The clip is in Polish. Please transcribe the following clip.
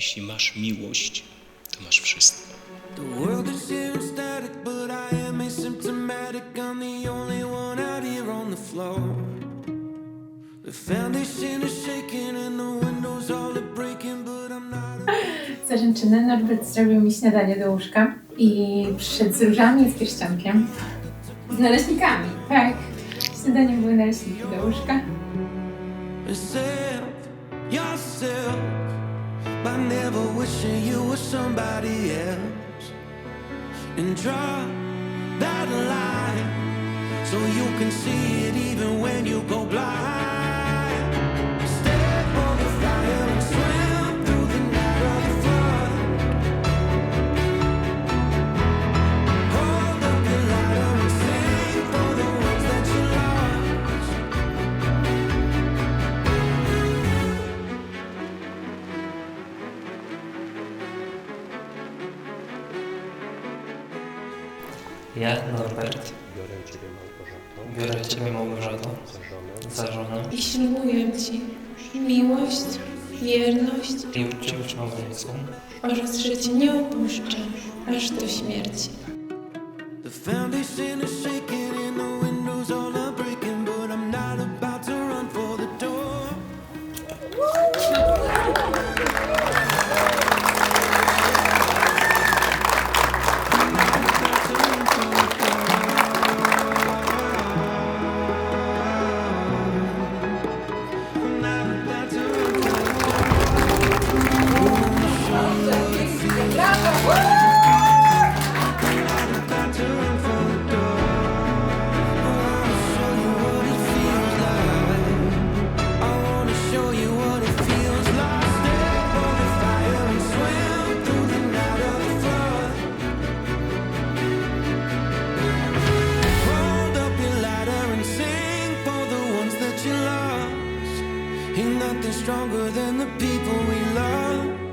Jeśli masz miłość, to masz wszystko. The world is here and static, but I am asymptomatic. I'm the only one out here on the floor. The foundation is shaking and the windows all are breaking, but I'm not. Zaręczyny Norbert zrobił mi śniadanie do łóżka i przyszedł z różami i z pierścionkiem. Z naleśnikami. Tak, w śniadaniu były naleśniki do łóżka. Yourself, never wishing you were somebody else. And draw that line so you can see it even when you go blind. Ja, Norbert, Biorę Ciebie Małgorzato. Biorę Ciebie Małgorzato. Za żonę. Za żonę. I ślubuję Ci miłość, wierność. I uczciwość małżeńską oraz że Cię nie opuszczę aż do śmierci. The foundation is shaking and the windows all stronger than the people we love.